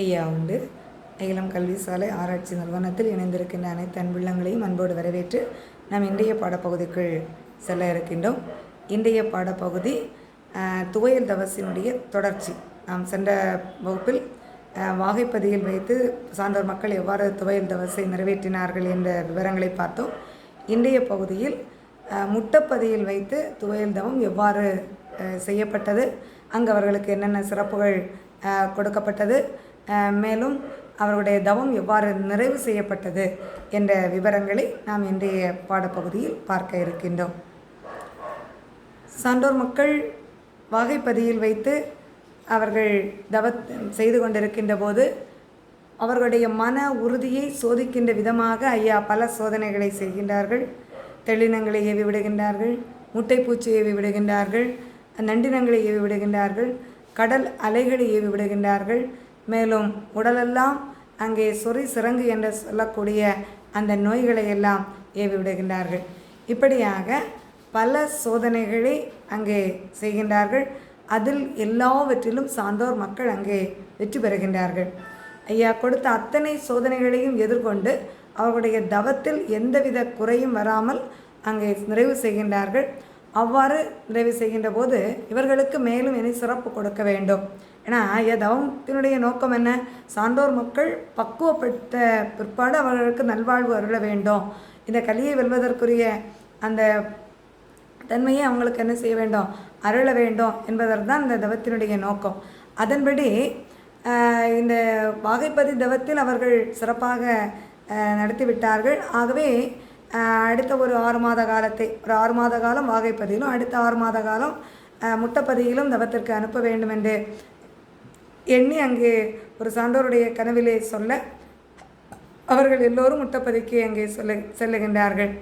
ஐயா உண்டு அகிலம் கல்வி சாலை ஆராய்ச்சி நிறுவனத்தில் இணைந்திருக்கின்ற அனைத்து அன்புள்ளங்களையும் அன்போடு வரவேற்று நாம் இன்றைய பாடப்பகுதிக்குள் செல்ல இருக்கின்றோம். இன்றைய பாடப்பகுதி துவையல் தவசினுடைய தொடர்ச்சி. நாம் சென்ற வகுப்பில் வாகைப்பதியில் வைத்து சான்றோர் மக்கள் எவ்வாறு துவையல் தவசை நிறைவேற்றினார்கள் என்ற விவரங்களை பார்த்தோம். இன்றைய பகுதியில் முட்டப்பதியில் வைத்து துவையல் தவம் எவ்வாறு செய்யப்பட்டது அங்கு அவர்களுக்கு என்னென்ன சிறப்புகள் கொடுக்கப்பட்டது மேலும் அவர்களுடைய தவம் எவ்வாறு நிறைவு செய்யப்பட்டது என்ற விவரங்களை நாம் இன்றைய பாடப்பகுதியில் பார்க்க இருக்கின்றோம். சான்றோர் மக்கள் வாகைப்பதியில் வைத்து அவர்கள் தவத் செய்து கொண்டிருக்கின்ற போது அவர்களுடைய மன உறுதியை சோதிக்கின்ற விதமாக ஐயா பல சோதனைகளை செய்கின்றார்கள். தெளினங்களை ஏவி விடுகின்றார்கள் முட்டைப்பூச்சி ஏவி விடுகின்றார்கள் நண்டினங்களை ஏவி விடுகின்றார்கள் கடல் அலைகளை ஏவி விடுகின்றார்கள் மேலும் உடலெல்லாம் அங்கே சொறி சிறங்கு என்று சொல்லக்கூடிய அந்த நோய்களை எல்லாம் ஏவி விடுகின்றார்கள் இப்படியாக பல சோதனைகளை அங்கே செய்கின்றார்கள். அதில் எல்லாவற்றிலும் சான்றோர் மக்கள் அங்கே வெற்றி பெறுகின்றார்கள். ஐயா கொடுத்த அத்தனை சோதனைகளையும் எதிர்கொண்டு அவர்களுடைய தவத்தில் எந்தவித குறையும் வராமல் அங்கே நிறைவு செய்கின்றார்கள். அவ்வாறு நிறைவு செய்கின்ற போது இவர்களுக்கு மேலும் இனி சிறப்பு கொடுக்க வேண்டும். ஏன்னா ஐயா தவத்தினுடைய நோக்கம் என்ன? சான்றோர் மக்கள் பக்குவப்பட்ட பிற்பாடு அவர்களுக்கு நல்வாழ்வு அருள வேண்டும். இந்த கலியை வெல்வதற்குரிய அந்த தன்மையை அவங்களுக்கு என்ன செய்ய வேண்டும்? அருள வேண்டும் என்பதற்கு தான் இந்த தவத்தினுடைய நோக்கம். அதன்படி இந்த வாகைப்பதி தவத்தில் அவர்கள் சிறப்பாக நடத்திவிட்டார்கள். ஆகவே அடுத்த ஒரு ஆறு மாத காலத்தை ஒரு ஆறு மாத காலம் வாகைப்பதியிலும் அடுத்த ஆறு மாத காலம் முட்டப்பதியிலும் தவத்திற்கு அனுப்ப வேண்டும் என்று எண்ணி அங்கே ஒரு சான்றோருடைய கனவிலே சொல்ல அவர்கள் எல்லோரும் முட்டப்பதிக்கு அங்கே சொல்ல செல்லுகின்றார்கள்.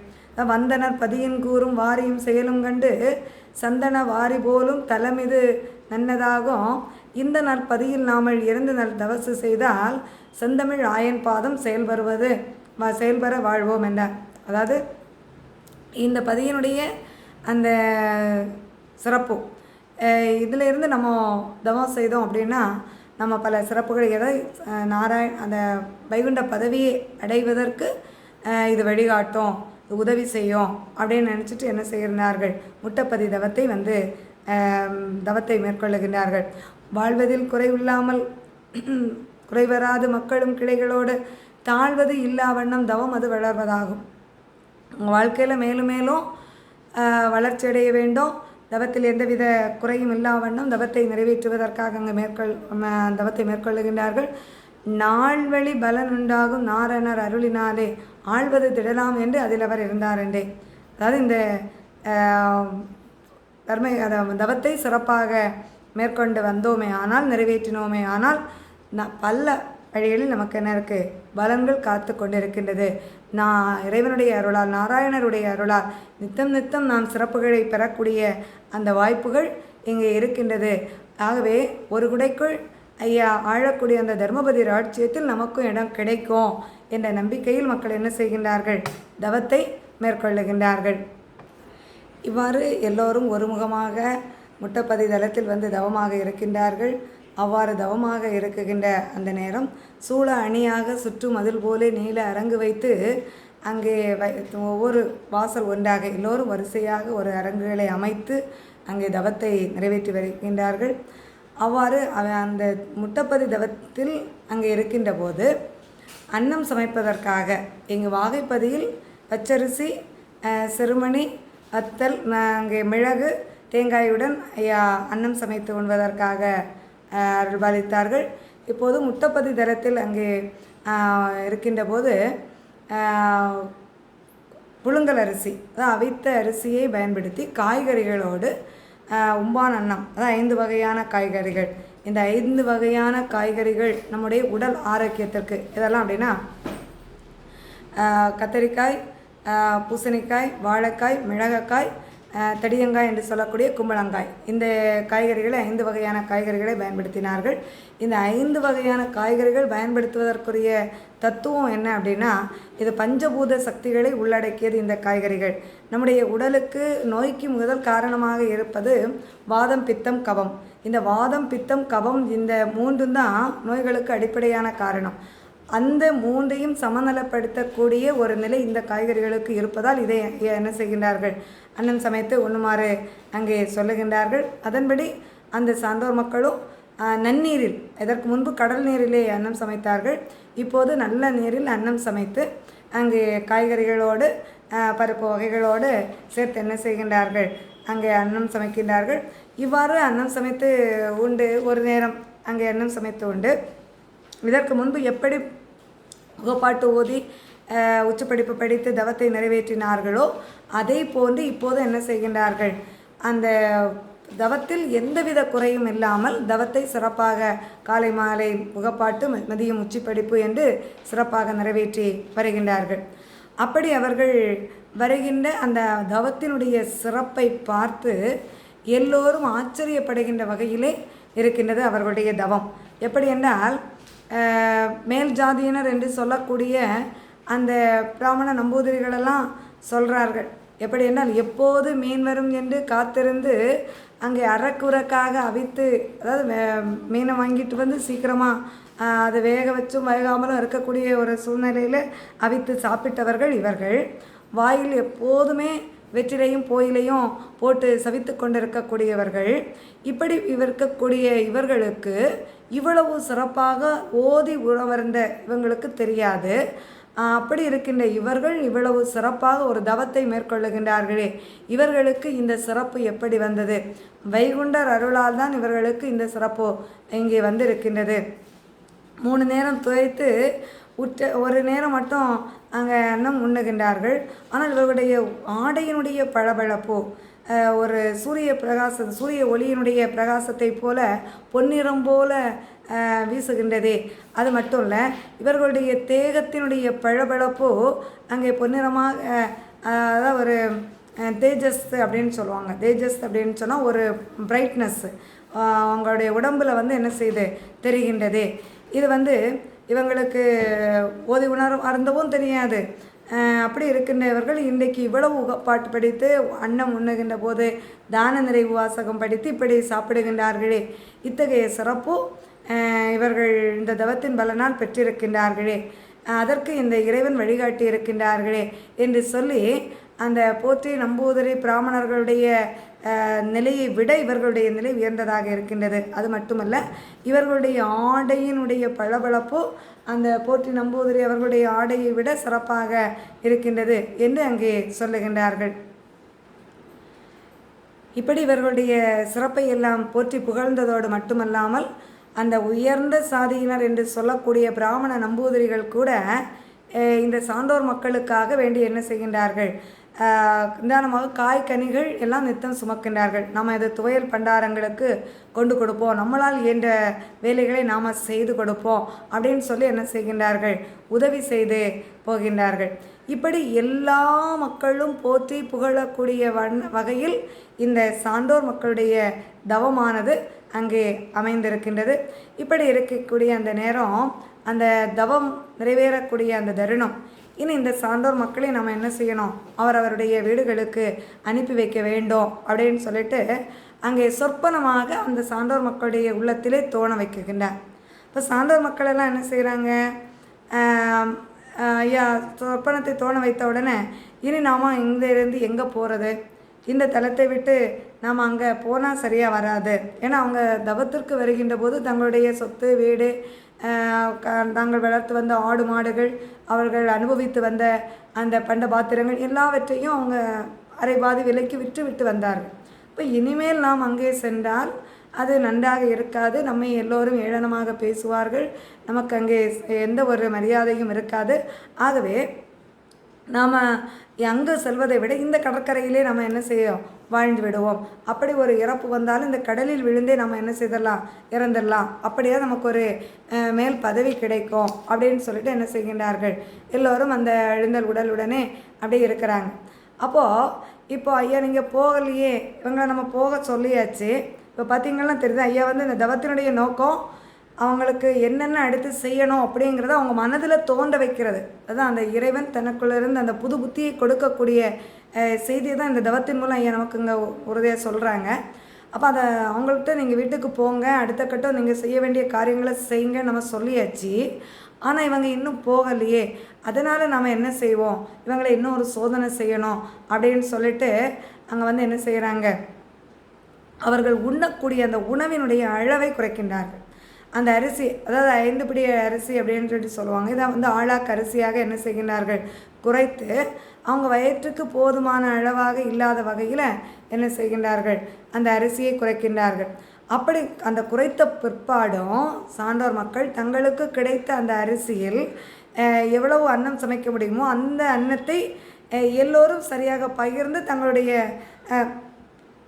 வந்தனர் பதியின் கூறும் வாரியும் செயலும் கண்டு சந்தன வாரி போலும் தலமிது நன்னதாகும். இந்த நற்பதியில் நாமல் இறந்து நல் தவசு செய்தால் செந்தமிழ் ஆயன் பாதம் செயல்படுவது வ- செயல்பெற வாழ்வோம் என்றார். அதாவது இந்த பதியினுடைய அந்த சிறப்பு அஹ் இருந்து நம்ம தவம் செய்தோம் அப்படின்னா நம்ம பல சிறப்புகள் எதை நாராயண் அந்த வைகுண்ட பதவியை அடைவதற்கு இது வழிகாட்டும் உதவி செய்யும் அப்படின்னு நினச்சிட்டு என்ன செய்கிறார்கள்? முட்டப்பதி தவத்தை வந்து தவத்தை மேற்கொள்ளுகின்றார்கள். வாழ்வதில் குறைவில்லாமல் குறைவராது மக்களும் கிளைகளோடு தாழ்வது இல்லா வண்ணம் தவம் அது வளர்வதாகும். வாழ்க்கையில் மேலும் மேலும் வளர்ச்சி அடைய வேண்டும். தவத்தில் எந்தவித குறையும் இல்லா வண்ணம் தவத்தை நிறைவேற்றுவதற்காக அங்கே மேற்கொள் தவத்தை மேற்கொள்ளுகின்றார்கள். நாள்வழி பலன் உண்டாகும் நாரணர் அருளினாலே ஆழ்வது திடலாம் என்று அதில் அவர் இருந்தார் என்றே அதாவது இந்த தர்மை அத தவத்தை சிறப்பாக மேற்கொண்டு வந்தோமே ஆனால் நிறைவேற்றினோமே ஆனால் ந பல வழிகளில் நமக்கு என்ன இருக்குது பலன்கள் காத்து கொண்டிருக்கின்றது. நான் இறைவனுடைய அருளால் நாராயணருடைய அருளால் நித்தம் நித்தம் நாம் சிறப்புகளை பெறக்கூடிய அந்த வாய்ப்புகள் இங்கே இருக்கின்றது. ஆகவே ஒரு குடைக்குள் ஐயா ஆழக்கூடிய அந்த தர்மபதி ராட்சியத்தில் நமக்கும் இடம் கிடைக்கும் என்ற நம்பிக்கையில் மக்கள் என்ன செய்கின்றார்கள்? தவத்தை மேற்கொள்ளுகின்றார்கள். இவ்வாறு எல்லோரும் ஒருமுகமாக முட்டப்பதி தளத்தில் வந்து தவமாக இருக்கின்றார்கள். அவ்வாறு தவமாக இருக்குகின்ற அந்த நேரம் சூழ அணியாக சுற்றும் மதில் போலே நீல அரங்கு வைத்து அங்கே வை ஒவ்வொரு வாசல் ஒன்றாக எல்லோரும் வரிசையாக ஒரு அரங்குகளை அமைத்து அங்கே தவத்தை நிறைவேற்றி வருகின்றார்கள். அவ்வாறு அவ- அந்த முட்டப்பதி தவத்தில் அங்கே இருக்கின்ற போது அன்னம் சமைப்பதற்காக இங்கு வாகைப்பதியில் பச்சரிசி சிறுமணி வத்தல் அங்கே மிளகு தேங்காயுடன் ஐயா அன்னம் சமைத்து உண்பதற்காக அருள்பாலித்தார்கள். இப்போது முட்டப்பதி தரத்தில் அங்கே இருக்கின்ற போது புழுங்கல் அரிசி அதாவது அவித்த அரிசியை பயன்படுத்தி காய்கறிகளோடு உம்பான் அன்னம் அதாவது ஐந்து வகையான காய்கறிகள். இந்த ஐந்து வகையான காய்கறிகள் நம்முடைய உடல் ஆரோக்கியத்திற்கு இதெல்லாம் அப்படின்னா கத்தரிக்காய் பூசணிக்காய் வாழைக்காய் மிளகாய் தடியங்காய் என்று சொல்லக்கூடிய கும்பளங்காய் இந்த காய்கறிகளை ஐந்து வகையான காய்கறிகளை பயன்படுத்தினார்கள். இந்த ஐந்து வகையான காய்கறிகள் பயன்படுத்துவதற்குரிய தத்துவம் என்ன அப்படின்னா இது பஞ்சபூத சக்திகளை உள்ளடக்கியது இந்த காய்கறிகள். நம்முடைய உடலுக்கு நோய்க்கு முதல் காரணமாக இருப்பது வாதம் பித்தம் கபம். இந்த வாதம் பித்தம் கபம் இந்த மூன்றும் தான் நோய்களுக்கு அடிப்படையான காரணம். அந்த மூன்றையும் சமநலப்படுத்தக்கூடிய ஒரு நிலை இந்த காய்கறிகளுக்கு இருப்பதால் இதை என்ன செய்கின்றார்கள்? அன்னம் சமைத்து உண்ணுமாறு அங்கே சொல்லுகின்றார்கள். அதன்படி அந்த சான்றோர் மக்களும் நன்னீரில் இதற்கு முன்பு கடல் நீரிலே அன்னம் சமைத்தார்கள். இப்போது நல்ல நீரில் அன்னம் சமைத்து அங்கே காய்கறிகளோடு பருப்பு வகைகளோடு சேர்த்து என்ன செய்கின்றார்கள்? அங்கே அன்னம் சமைக்கின்றார்கள். இவ்வாறு அன்னம் சமைத்து உண்டு. ஒரு நேரம் அங்கே அன்னம் சமைத்து உண்டு. இதற்கு முன்பு எப்படி முகப்பாட்டு ஓதி உச்சப்படிப்பு படித்து தவத்தை நிறைவேற்றினார்களோ அதே போன்று இப்போது என்ன செய்கின்றார்கள்? அந்த தவத்தில் எந்தவித குறையும் இல்லாமல் தவத்தை சிறப்பாக காலை மாலை முகப்பாட்டு மதியம் உச்சிப்படிப்பு என்று சிறப்பாக நிறைவேற்றி வருகின்றார்கள். அப்படி அவர்கள் வருகின்ற அந்த தவத்தினுடைய சிறப்பை பார்த்து எல்லோரும் ஆச்சரியப்படுகின்ற வகையிலே இருக்கின்றது அவர்களுடைய தவம். எப்படி என்றால் மேல் ஜாதியினர் என்று சொல்லக்கூடிய அந்த பிராமண நம்பூதிரிகளெல்லாம் சொல்கிறார்கள் எப்படி என்றால் எப்போது மீன் வரும் என்று காத்திருந்து அங்கே அறக்குறக்காக அவித்து அதாவது மீனை வாங்கிட்டு வந்து சீக்கிரமாக அதை வேக வச்சும் வேகாமலும் இருக்கக்கூடிய ஒரு சூழ்நிலையில் அவித்து சாப்பிட்டவர்கள் இவர்கள். வாயில் எப்போதுமே வெற்றிலையும் போயிலையும் போட்டு சவித்து கொண்டிருக்கக்கூடியவர்கள். இப்படி இருக்கக்கூடிய இவர்களுக்கு இவ்வளவு சிறப்பாக ஓதி உணவருந்த இவங்களுக்கு தெரியாது. அப்படி இருக்கின்ற இவர்கள் இவ்வளவு சிறப்பாக ஒரு தவத்தை மேற்கொள்ளுகின்றார்களே. இவர்களுக்கு இந்த சிறப்பு எப்படி வந்தது? வைகுண்டர் அருளால் தான் இவர்களுக்கு இந்த சிறப்பு இங்கே வந்திருக்கின்றது. மூணு நேரம் துவைத்து உற்ற ஒரு நேரம் மட்டும் அங்கே அன்னம் உண்ணுகின்றார்கள். ஆனால் இவர்களுடைய ஆடையினுடைய பளபளப்போ ஒரு சூரிய பிரகாச சூரிய ஒளியினுடைய பிரகாசத்தை போல பொன்னிறம் போல வீசுகின்றதே. அது மட்டும் இல்லை இவர்களுடைய தேகத்தினுடைய பளபளப்போ அங்கே பொன்னிறமாக அதாவது ஒரு தேஜஸ் அப்படின்னு சொல்லுவாங்க. தேஜஸ் அப்படின்னு சொன்னால் ஒரு பிரைட்னஸ்ஸு அவங்களுடைய உடம்பில் வந்து என்ன செய்யுது தெரிகின்றது. இது வந்து இவங்களுக்கு ஓதி உணர் அருந்தவும் தெரியாது. அப்படி இருக்கின்றவர்கள் இன்றைக்கு இவ்வளவு பாட்டு படித்து அன்னம் உண்ணுகின்ற போது தான நிறைவு வாசகம் படித்து இப்படி சாப்பிடுகின்றார்களே. இத்தகைய சிறப்பு இவர்கள் இந்த தவத்தின் பலனால் பெற்றிருக்கின்றார்களே. அதற்கு இந்த இறைவன் வழிகாட்டி இருக்கின்றார்களே என்று சொல்லி அந்த போற்றி நம்பூதிரி பிராமணர்களுடைய நிலையை விட இவர்களுடைய நிலை உயர்ந்ததாக இருக்கின்றது. அது மட்டுமல்ல இவர்களுடைய ஆடையினுடைய பளபளப்பு அந்த போற்றி நம்பூதிரி அவர்களுடைய ஆடையை விட சிறப்பாக இருக்கின்றது என்று அங்கே சொல்லுகின்றார்கள். இப்படி இவர்களுடைய சிறப்பை எல்லாம் போற்றி புகழ்ந்ததோடு மட்டுமல்லாமல் அந்த உயர்ந்த சாதியினர் என்று சொல்லக்கூடிய பிராமண நம்பூதிரிகள் கூட இந்த சான்றோர் மக்களுக்காக வேண்டி என்ன செய்கின்றார்கள்? நிதானமாக காய் கனிகள் எல்லாம் நித்தம் சுமக்கின்றார்கள். நம்ம இது துவையல் பண்டாரங்களுக்கு கொண்டு கொடுப்போம். நம்மளால் இயன்ற வேலைகளை நாம் செய்து கொடுப்போம் அப்படின்னு சொல்லி என்ன செய்கின்றார்கள்? உதவி செய்து போகின்றார்கள். இப்படி எல்லா மக்களும் போற்றி புகழக்கூடிய வண் வகையில் இந்த சான்றோர் மக்களுடைய தவமானது அங்கே அமைந்திருக்கின்றது. இப்படி இருக்கக்கூடிய அந்த நேரம் அந்த தவம் நிறைவேறக்கூடிய அந்த தருணம் இனி இந்த சான்றோர் மக்களை நம்ம என்ன செய்யணும்? அவரவருடைய வீடுகளுக்கு அனுப்பி வைக்க வேண்டும் அப்படின்னு சொல்லிட்டு அங்கே சொற்பனமாக அந்த சான்றோர் மக்களுடைய உள்ளத்திலே தோண வைக்கின்றார் இப்போ சான்றோர் மக்களெல்லாம் என்ன செய்கிறாங்க ஐயா சொற்பனத்தை தோண வைத்த உடனே இனி நாம் இங்கேருந்து எங்கே போகிறது இந்த தலத்தை விட்டு நாம் அங்கே போனால் சரியாக வராது. ஏன்னா அவங்க தவத்திற்கு வருகின்ற போது தங்களுடைய சொத்து வீடு க- தாங்கள் வளர்த்து வந்த ஆடு மாடுகள் அவர்கள் அனுபவித்து வந்த அந்த பண்ட பாத்திரங்கள் எல்லாவற்றையும் அவங்க அரைபாதி விலைக்கு விற்று விட்டு வந்தார்கள். இப்போ இனிமேல் நாம் அங்கே சென்றால் அது நன்றாக இருக்காது. நம்மை எல்லோரும் ஏளனமாக பேசுவார்கள். நமக்கு அங்கே எந்த ஒரு மரியாதையும் இருக்காது. ஆகவே நாம் அங்கே செல்வதை விட இந்த கடற்கரையிலே நம்ம என்ன செய்யும் வாழ்ந்து விடுவோம்? அப்படி ஒரு இறப்பு வந்தாலும் இந்த கடலில் விழுந்தே நம்ம என்ன செய்திடலாம் இறந்துடலாம் அப்படியே நமக்கு ஒரு மேல் பதவி கிடைக்கும் அப்படின்னு சொல்லிட்டு என்ன செய்கின்றார்கள்? எல்லோரும் அந்த எழுந்தல் உடலுடனே அப்படியே இருக்கிறாங்க. அப்போது இப்போ ஐயா நீங்கள் போகலையே. இவங்களை நம்ம போக சொல்லியாச்சு. இப்போ பார்த்தீங்கன்னா தெரியுது ஐயா வந்து இந்த தவத்தினுடைய நோக்கம் அவங்களுக்கு என்னென்ன அடுத்து செய்யணும் அப்படிங்கிறத அவங்க மனதில் தோன்ற வைக்கிறது. அதுதான் அந்த இறைவன் தனக்குள்ளேருந்து அந்த புது புத்தியை கொடுக்கக்கூடிய செய்தி செய்தியை தான் இந்த தவத்தின் மூலம் ஐயா நமக்கு இங்கே உறுதியாக சொல்கிறாங்க அப்போ அதை அவங்கள்ட்ட நீங்கள் வீட்டுக்கு போங்க அடுத்த கட்டம் நீங்கள் செய்ய வேண்டிய காரியங்களை செய்யுங்க நம்ம சொல்லியாச்சு. ஆனால் இவங்க இன்னும் போகலையே. அதனால் நாம் என்ன செய்வோம்? இவங்களை இன்னும் ஒரு சோதனை செய்யணும் அப்படின்னு சொல்லிட்டு அங்கே வந்து என்ன செய்கிறாங்க அவர்கள் உண்ணக்கூடிய அந்த உணவினுடைய அளவை குறைக்கின்றார்கள். அந்த அரிசி அதாவது ஐந்து பிடி அரிசி அப்படின்னு சொல்லி சொல்லுவாங்க. இதை வந்து ஆளாக்கு அரிசியாக என்ன செய்கின்றார்கள்? குறைத்து அவங்க வயிற்றுக்கு போதுமான அளவாக இல்லாத வகையில் என்ன செய்கின்றார்கள்? அந்த அரிசியை குறைக்கின்றார்கள். அப்படி அந்த குறைத்த பிற்பாடும் சான்றோர் மக்கள் தங்களுக்கு கிடைத்த அந்த அரிசியில் எவ்வளவு அன்னம் சமைக்க முடியுமோ அந்த அன்னத்தை எல்லோரும் சரியாக பகிர்ந்து தங்களுடைய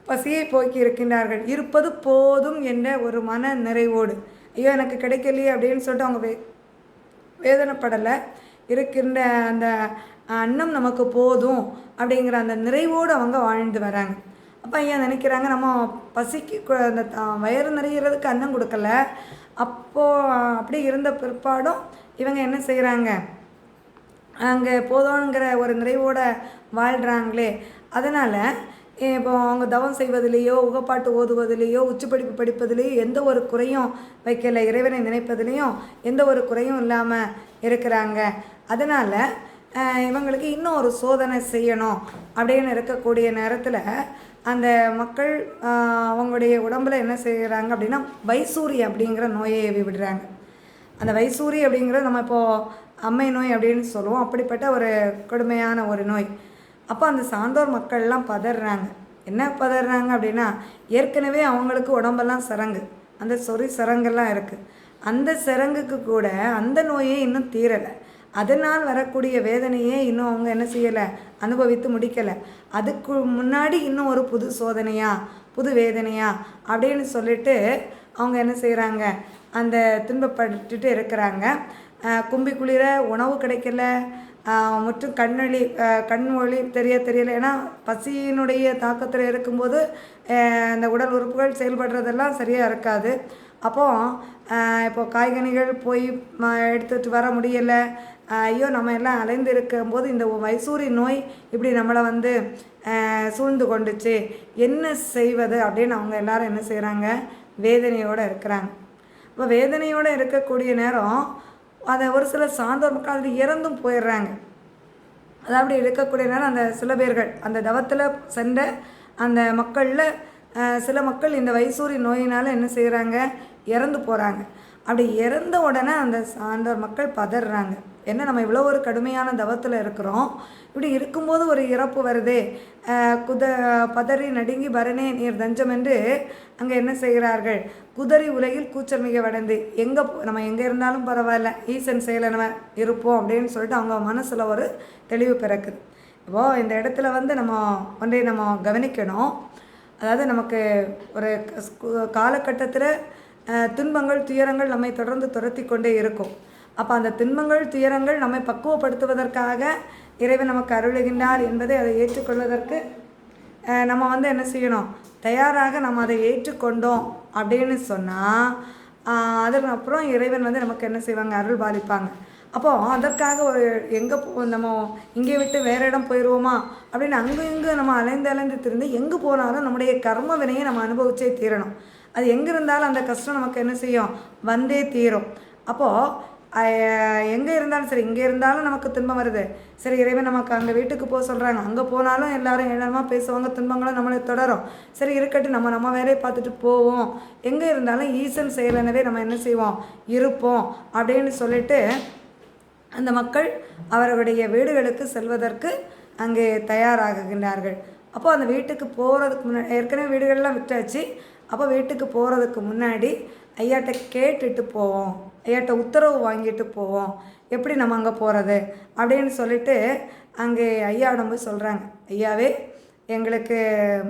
பசியை போக்கி இருக்கின்றார்கள் இருப்பது போதும் என்ற ஒரு மன நிறைவோடு. ஐயோ எனக்கு கிடைக்கலையே அப்படின்னு சொல்லிட்டு அவங்க வே வேதனைப்படலை. இருக்கின்ற அந்த அன்னம் நமக்கு போதும் அப்படிங்கிற அந்த நிறைவோடு அவங்க வாழ்ந்து வராங்க. அப்போ ஏன் நினைக்கிறாங்க நம்ம பசிக்கு அந்த வயிறு நிறையிறதுக்கு அன்னம் கொடுக்கல. அப்போது அப்படி இருந்த பிற்பாடும் இவங்க என்ன செய்கிறாங்க அங்கே போதுங்கிற ஒரு நிறைவோடு வாழ்கிறாங்களே அதனால் இப்போ அவங்க தவம் செய்வதிலேயோ உகப்பாட்டு ஓதுவதிலேயோ உச்சப்படிப்பு படிப்பதிலேயோ எந்த ஒரு குறையும் வைக்கல. இறைவனை நினைப்பதிலையும் எந்த ஒரு குறையும் இல்லாமல் இருக்கிறாங்க. அதனால் இவங்களுக்கு இன்னும் ஒரு சோதனை செய்யணும் அப்படின்னு இருக்கக்கூடிய நேரத்தில் அந்த மக்கள் அவங்களுடைய உடம்பில் என்ன செய்கிறாங்க அப்படின்னா வைசூரி அப்படிங்கிற நோயை ஏவி விடுறாங்க. அந்த வைசூரி அப்படிங்கிறது நம்ம இப்போது அம்மை நோய் அப்படின்னு சொல்லுவோம். அப்படிப்பட்ட ஒரு கொடுமையான ஒரு நோய். அப்போ அந்த சான்றோர் மக்கள்லாம் பதறாங்க. என்ன பதறாங்க அப்படின்னா ஏற்கனவே அவங்களுக்கு உடம்பெல்லாம் சரங்கு. அந்த சொறி சரங்கெல்லாம் இருக்குது அந்த சரங்குக்கு கூட அந்த நோயே இன்னும் தீரலை. அதனால் வரக்கூடிய வேதனையே இன்னும் அவங்க என்ன செய்யலை? அனுபவித்து முடிக்கலை. அதுக்கு முன்னாடி இன்னும் ஒரு புது சோதனையா புது வேதனையா அப்படின்னு சொல்லிட்டு அவங்க என்ன செய்கிறாங்க அந்த துன்பப்பட்டுட்டு இருக்கிறாங்க. கும்பி குளிர உணவு கிடைக்கல. மற்றும் கண்ணொளி கண் ஒளி தெரிய தெரியல. ஏன்னா பசியினுடைய தாக்கத்தில் இருக்கும்போது இந்த உடல் உறுப்புகள் செயல்படுறதெல்லாம் சரியாக இருக்காது. அப்போது இப்போது காய்கனிகள் போய் எடுத்துகிட்டு வர முடியலை. ஐயோ நம்ம எல்லாம் அலைந்து இருக்கும்போது இந்த மைசூரி நோய் இப்படி நம்மளை வந்து சூழ்ந்து கொண்டுச்சு. என்ன செய்வது? அப்படின்னு அவங்க எல்லாரும் என்ன செய்கிறாங்க வேதனையோடு இருக்கிறாங்க. இப்போ வேதனையோடு இருக்கக்கூடிய நேரம் அதை ஒரு சில சான்றோர் மக்கள் அதில் இறந்தும் போயிடுறாங்க. அது அப்படி இருக்கக்கூடிய நேரம் அந்த சில பேர்கள் அந்த தவத்தில் சென்ற அந்த மக்களில் சில மக்கள் இந்த வைசூரி நோயினால் என்ன செய்கிறாங்க இறந்து போகிறாங்க அப்படி இறந்த உடனே அந்த சான்றோர் மக்கள் பதறாங்க. என்ன நம்ம இவ்வளோ ஒரு கடுமையான தவத்தில் இருக்கிறோம். இப்படி இருக்கும்போது ஒரு இறப்பு வருதே. குத பதறி நடுங்கி பரணே நீர் தஞ்சம் என்று அங்கே என்ன செய்கிறார்கள்? குதறி உலகில் கூச்சல் மிக வடந்து. எங்கே நம்ம எங்கே இருந்தாலும் பரவாயில்ல. ஈசன் செயலை நம்ம இருப்போம் அப்படின்னு சொல்லிட்டு அவங்க மனசில் ஒரு தெளிவு பிறக்குது. இப்போது இந்த இடத்துல வந்து நம்ம ஒன்றை நம்ம கவனிக்கணும். அதாவது நமக்கு ஒரு காலகட்டத்தில் துன்பங்கள் துயரங்கள் நம்மை தொடர்ந்து துரத்தி கொண்டே இருக்கும். அப்போ அந்த துன்பங்கள் துயரங்கள் நம்மை பக்குவப்படுத்துவதற்காக இறைவன் நமக்கு அருளுகின்றார் என்பதை அதை ஏற்றுக்கொள்வதற்கு நம்ம வந்து என்ன செய்யணும்? தயாராக நம்ம அதை ஏற்றுக்கொண்டோம் அப்படின்னு சொன்னால் அதுக்கப்புறம் இறைவன் வந்து நமக்கு என்ன செய்வாங்க? அருள் பாலிப்பாங்க. அப்போது அதற்காக ஒரு எங்கே போ நம்ம இங்கே விட்டு வேறு இடம் போயிடுவோமா அப்படின்னு அங்கே இங்கே நம்ம அலைந்து அலைந்து திரிந்து எங்கே போனாலும் நம்முடைய கர்ம வினையை நம்ம அனுபவிச்சே தீரணும். அது எங்கே இருந்தாலும் அந்த கஷ்டம் நமக்கு என்ன செய்யும்? வந்தே தீரும். அப்போது எங்கே இருந்தாலும் சரி இங்கே இருந்தாலும் நமக்கு துன்பம் வருது. சரி இறைவன் நமக்கு அங்கே வீட்டுக்கு போக சொல்கிறாங்க அங்கே போனாலும் எல்லாரும் என்னமா பேசுவாங்க துன்பங்களும் நம்மளை தொடரும். சரி இருக்கட்டும் நம்ம நம்ம வேலையை பார்த்துட்டு போவோம். எங்கே இருந்தாலும் ஈசன் செயலனவே நம்ம என்ன செய்வோம்? இருப்போம் அப்படின்னு சொல்லிட்டு அந்த மக்கள் அவர்களுடைய வீடுகளுக்கு செல்வதற்கு அங்கே தயாராகுகின்றார்கள். அப்போ அந்த வீட்டுக்கு போகிறதுக்கு முன்னாடி ஏற்கனவே வீடுகள்லாம் விட்டாச்சு. அப்போ வீட்டுக்கு போகிறதுக்கு முன்னாடி ஐயாட்ட கேட்டுட்டு போவோம். ஐயாட்ட உத்தரவு வாங்கிட்டு போவோம். எப்படி நம்ம அங்கே போகிறது அப்படின்னு சொல்லிட்டு அங்கே ஐயாவிடம் போய் சொல்கிறாங்க ஐயாவே எங்களுக்கு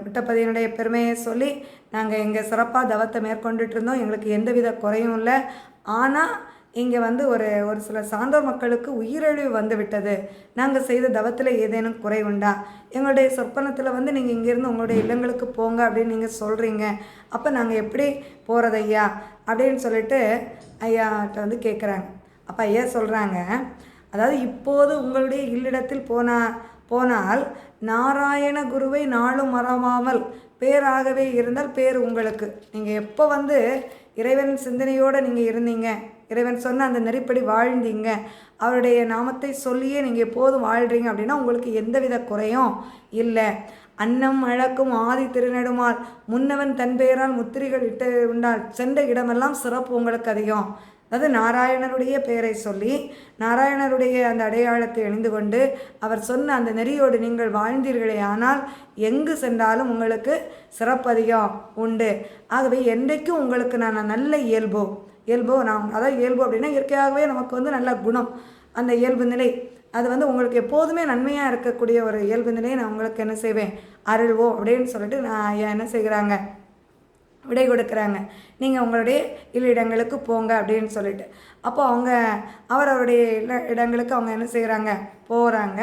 முட்டப்பதியினுடைய பெருமையை சொல்லி நாங்கள் எங்கள் சிறப்பாக தவத்தை மேற்கொண்டுட்டு இருந்தோம். எங்களுக்கு எந்தவித குறையும் இல்லை. ஆனால் இங்கே வந்து ஒரு ஒரு சில சான்றோர் மக்களுக்கு உயிரழிவு வந்து விட்டது நாங்கள் செய்த தவத்தில் ஏதேனும் குறை உண்டா? எங்களுடைய சொற்பனத்தில் வந்து நீங்கள் இங்கேருந்து உங்களுடைய இல்லங்களுக்கு போங்க அப்படின்னு நீங்கள் சொல்கிறீங்க அப்போ நாங்கள் எப்படி போகிறது ஐயா அப்படின்னு சொல்லிட்டு ஐயாட்ட வந்து கேட்குறாங்க அப்போ ஐயா சொல்கிறாங்க அதாவது இப்போது உங்களுடைய இல்லிடத்தில் போனா போனால் நாராயண குருவை நாளும் மறவாமல் பேராகவே இருந்தால் பேர் உங்களுக்கு. நீங்கள் எப்போ வந்து இறைவன் சிந்தனையோடு நீங்கள் இருந்தீங்க. இறைவன் சொன்ன அந்த நெறிப்படி வாழ்ந்தீங்க. அவருடைய நாமத்தை சொல்லியே நீங்கள் எப்போதும் வாழ்கிறீங்க அப்படின்னா உங்களுக்கு எந்தவித குறையும் இல்லை. அன்னம் அழக்கும் ஆதி திருநெடுமால் முன்னவன் தன் பெயரால் முத்திரைகள் இட்டு உண்டால் சென்ற இடமெல்லாம் சிறப்பு உங்களுக்கு அதிகம். அதாவது நாராயணருடைய பெயரை சொல்லி நாராயணருடைய அந்த அடையாளத்தை அணிந்து கொண்டு அவர் சொன்ன அந்த நெறியோடு நீங்கள் வாழ்ந்தீர்களே ஆனால் எங்கு சென்றாலும் உங்களுக்கு சிறப்பதிகம் உண்டு. ஆகவே என்றைக்கும் உங்களுக்கு நான் நல்ல இயல்போ இயல்போ நான் அதாவது இயல்பு அப்படின்னா இயற்கையாகவே நமக்கு வந்து நல்ல குணம் அந்த இயல்பு நிலை. அது வந்து உங்களுக்கு எப்போதுமே நன்மையாக இருக்கக்கூடிய ஒரு இயல்பு நிலையை நான் உங்களுக்கு என்ன செய்வேன்? அருள்வோ அப்படின்னு சொல்லிட்டு நான் ஐயா என்ன செய்கிறாங்க? விடை கொடுக்குறாங்க. நீங்கள் உங்களுடைய இடங்களுக்கு போங்க அப்படின்னு சொல்லிட்டு. அப்போ அவங்க அவரவருடைய இடங்களுக்கு அவங்க என்ன செய்கிறாங்க போகிறாங்க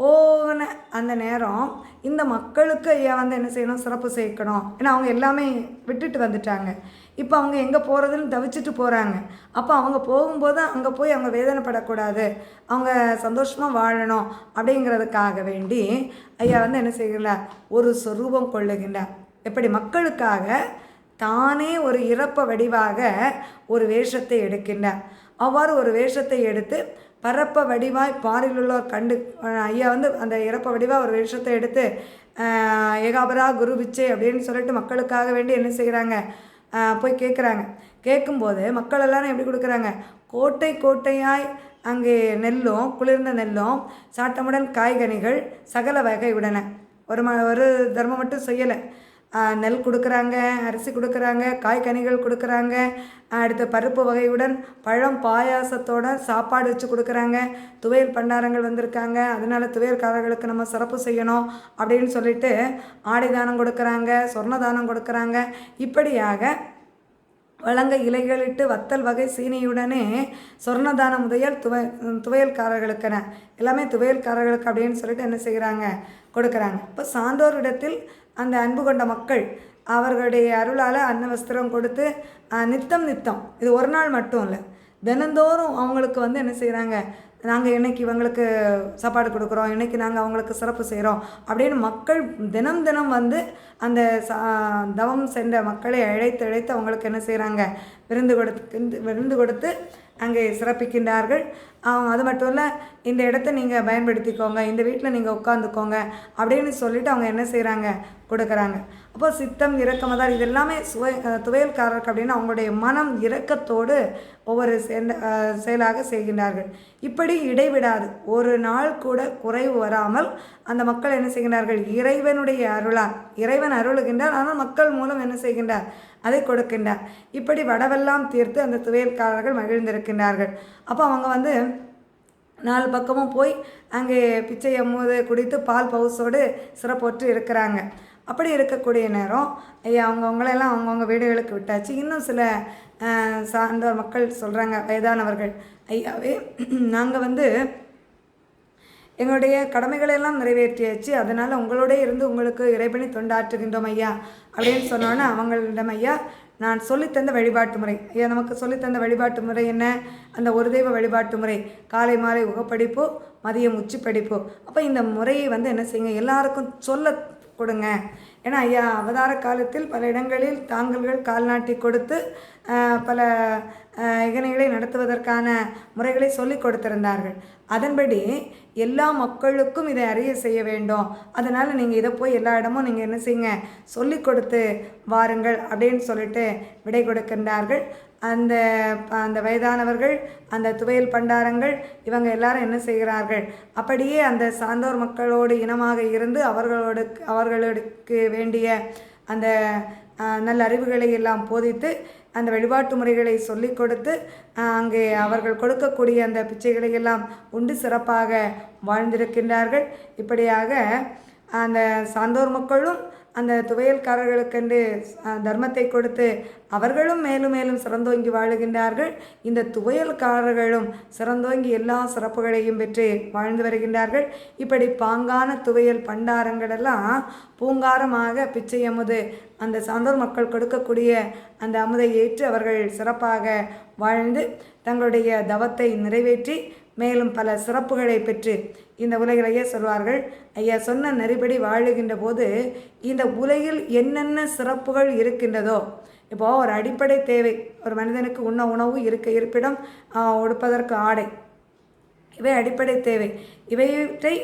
போன அந்த நேரம் இந்த மக்களுக்கு ஐயா வந்து என்ன செய்யணும்? சிறப்பு சேர்க்கணும். ஏன்னா அவங்க எல்லாமே விட்டுட்டு வந்துட்டாங்க. இப்போ அவங்க எங்கே போகிறதுன்னு தவிச்சிட்டு போகிறாங்க அப்போ அவங்க போகும்போது அங்கே போய் அவங்க வேதனைப்படக்கூடாது. அவங்க சந்தோஷமாக வாழணும் அப்படிங்கிறதுக்காக வேண்டி ஐயா வந்து என்ன செய்கிறார்? ஒரு சொரூபம் கொள்ளுகின்றார். எப்படி மக்களுக்காக தானே ஒரு இறப்ப வடிவாக ஒரு வேஷத்தை எடுக்கின்றார். அவ்வாறு ஒரு வேஷத்தை எடுத்து பரப்ப வடிவாய் பாரிலுள்ளோர் கண்டு ஐயா வந்து அந்த இறப்ப வடிவாக ஒரு வேஷத்தை எடுத்து ஏகாபரா குரு பிச்சை அப்படின்னு சொல்லிட்டு மக்களுக்காக வேண்டி என்ன செய்கிறாங்க போய் கேட்குறாங்க கேட்கும்போது மக்கள் எல்லாரும் எப்படி கொடுக்குறாங்க? கோட்டை கோட்டையாய் அங்கே நெல்லும் குளிர்ந்த நெல்லும் சாட்டமுடன் காய்கனிகள் சகல வகை உடன ஒரு ம ஒரு தர்மம் மட்டும் செய்யலை. நெல் கொடுக்குறாங்க அரிசி கொடுக்குறாங்க காய்கனிகள் கொடுக்குறாங்க. அடுத்து பருப்பு வகையுடன் பழம் பாயாசத்தோட சாப்பாடு வச்சு கொடுக்குறாங்க. துவையல் பண்டாரங்கள் வந்திருக்காங்க. அதனால் துவையல்காரர்களுக்கு நம்ம சிறப்பு செய்யணும் அப்படின்னு சொல்லிட்டு ஆடை தானம் கொடுக்குறாங்க சொர்ண தானம் கொடுக்குறாங்க. இப்படியாக வழங்க இலைகளிட்டு வத்தல் வகை சீனியுடனே சொர்ணதான முதல் துவை துவையல்காரர்களுக்கென எல்லாமே துவையல்காரர்களுக்கு அப்படின்னு சொல்லிட்டு என்ன செய்கிறாங்க கொடுக்குறாங்க. இப்போ சான்றோரிடத்தில் அந்த அன்பு கொண்ட மக்கள் அவர்களுடைய அருளால் அன்ன வஸ்திரம் கொடுத்து நித்தம் நித்தம். இது ஒரு நாள் மட்டும் இல்லை. தினந்தோறும் அவங்களுக்கு வந்து என்ன செய்கிறாங்க நாங்கள் இன்றைக்கி இவங்களுக்கு சாப்பாடு கொடுக்குறோம் இன்றைக்கி நாங்கள் அவங்களுக்கு சிறப்பு செய்கிறோம் அப்படின்னு மக்கள் தினம் தினம் வந்து அந்த தவம் சென்ற மக்களை அழைத்து அழைத்து அவங்களுக்கு என்ன செய்கிறாங்க விருந்து கொடுத்து விருந்து கொடுத்து அங்கே சிறப்பிக்கின்றார்கள். அவங்க அது மட்டும் இல்லை இந்த இடத்த நீங்கள் பயன்படுத்திக்கோங்க இந்த வீட்டில் நீங்கள் உட்காந்துக்கோங்க அப்படின்னு சொல்லிவிட்டு அவங்க என்ன செய்கிறாங்க கொடுக்குறாங்க. அப்போ சித்தம் இரக்கமதால் இது எல்லாமே சுவை துவையல்காரர்கள் அப்படின்னு அவங்களுடைய மனம் இரக்கத்தோடு ஒவ்வொரு செயலாக செய்கின்றார்கள். இப்படி இடைவிடாது. ஒரு நாள் கூட குறைவு வராமல் அந்த மக்கள் என்ன செய்கின்றார்கள்? இறைவனுடைய அருளால் இறைவன் அருளுகின்றார் ஆனால் மக்கள் மூலம் என்ன செய்கின்றார்? அதை கொடுக்கின்றார். இப்படி வடவெல்லாம் தீர்த்து அந்த துவையல்காரர்கள் மகிழ்ந்திருக்கின்றார்கள். அப்போ அவங்க வந்து நாலு பக்கமும் போய் அங்கே பிச்சை அம்மூது குடித்து பால் பவுசோடு சிறப்பொற்று இருக்கிறாங்க. அப்படி இருக்கக்கூடிய நேரம் ஐயா அவங்கவுங்களெல்லாம் அவங்கவுங்க வீடுகளுக்கு விட்டாச்சு. இன்னும் சில சார்ந்தோர் மக்கள் சொல்கிறாங்க வயதானவர்கள். ஐயாவே நாங்கள் வந்து எங்களுடைய கடமைகளெல்லாம் நிறைவேற்றியாச்சு. அதனால் உங்களோட இருந்து உங்களுக்கு இறைபணி தொண்டாற்றுகின்றோம் ஐயா அப்படின்னு சொன்னோன்னே அவங்களிடம் ஐயா நான் சொல்லித்தந்த வழிபாட்டு முறை. ஐயா நமக்கு சொல்லித்தந்த வழிபாட்டு முறை என்ன? அந்த ஒரு தெய்வ வழிபாட்டு முறை. காலை மாலை உகப்படிப்பு மதியம் உச்சி படிப்பு அப்போ இந்த முறையை வந்து என்ன செய்யுங்க? எல்லாருக்கும் சொல்ல கொடுங்க. ஏன்னா ஐயா அவதார காலத்தில் பல இடங்களில் தாங்கல்கள் கால்நாட்டி கொடுத்து பல இகனைகளை நடத்துவதற்கான முறைகளை சொல்லி கொடுத்திருந்தார்கள். அதன்படி எல்லா மக்களுக்கும் இதை அறிய செய்ய வேண்டும். அதனால் நீங்கள் இதை போய் எல்லா இடமும் நீங்கள் என்ன செய்யுங்க? சொல்லி கொடுத்து வாருங்கள் அப்படின்னு சொல்லிட்டு விடை கொடுக்கின்றார்கள். அந்த அந்த வயதானவர்கள் அந்த துவையல் பண்டாரங்கள் இவங்க எல்லாரும் என்ன செய்கிறார்கள்? அப்படியே அந்த சார்ந்தோர் மக்களோடு இனமாக இருந்து அவர்களோடு அவர்களுக்கு வேண்டிய அந்த நல்ல அறிவுகளை எல்லாம் போதித்து அந்த வழிபாட்டு முறைகளை சொல்லிக் கொடுத்து அங்கே அவர்கள் கொடுக்கக்கூடிய அந்த பிச்சைகளை எல்லாம் உண்டு சிறப்பாக வாழ்ந்திருக்கின்றார்கள். இப்படியாக அந்த சான்றோர் மக்களும் அந்த துவையல்காரர்களுக்கென்று தர்மத்தை கொடுத்து அவர்களும் மேலும் மேலும் சிறந்தோங்கி வாழுகின்றார்கள். இந்த துவையல்காரர்களும் சிறந்தோங்கி எல்லா சிறப்புகளையும் பெற்று வாழ்ந்து வருகின்றார்கள். இப்படி பாங்கான துவையல் பண்டாரங்களெல்லாம் பூங்காரமாக பிச்சை அமுது அந்த சான்றோர் மக்கள் கொடுக்கக்கூடிய அந்த அமுதை ஏற்று அவர்கள் சிறப்பாக வாழ்ந்து தங்களுடைய தவத்தை நிறைவேற்றி மேலும் பல சிறப்புகளை பெற்று இந்த உலகிலேயே சொல்வார்கள் ஐயா சொன்ன நெறிபடி வாழுகின்ற போது இந்த உலகில் என்னென்ன சிறப்புகள் இருக்கின்றதோ? இப்போ ஒரு அடிப்படை தேவை. ஒரு மனிதனுக்கு உண்ண உணவு இருக்க இருப்பிடம் உடுப்பதற்கு ஆடை. இவை அடிப்படை தேவை. இவற்றை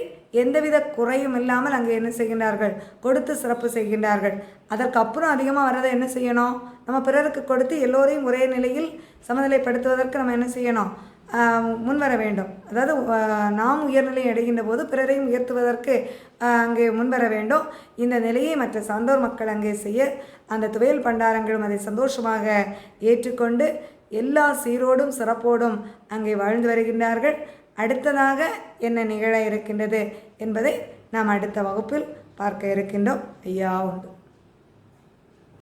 எந்தவித குறையும் இல்லாமல் அங்கே என்ன செய்கின்றார்கள்? கொடுத்து சிறப்பு செய்கின்றார்கள். அதற்கு அப்புறம் அதிகமாக வரதை என்ன செய்யணும்? நம்ம பிறருக்கு கொடுத்து எல்லோரையும் ஒரே நிலையில் சமநிலைப்படுத்துவதற்கு நம்ம என்ன செய்யணும்? முன்வர வேண்டும். அதாவது நாம் உயர்நிலை அடைகின்ற போது பிறரையும் உயர்த்துவதற்கு அங்கே முன்வர வேண்டும். இந்த நிலையை மற்ற சான்றோர் மக்கள் அங்கே செய்ய அந்த துவையல் பண்டாரங்களும் அதை சந்தோஷமாக ஏற்றுக்கொண்டு எல்லா சீரோடும் சிறப்போடும் அங்கே வாழ்ந்து வருகின்றார்கள். அடுத்ததாக என்ன நிகழ இருக்கின்றது என்பதை நாம் அடுத்த வகுப்பில் பார்க்க இருக்கின்றோம். ஐயா உண்டு.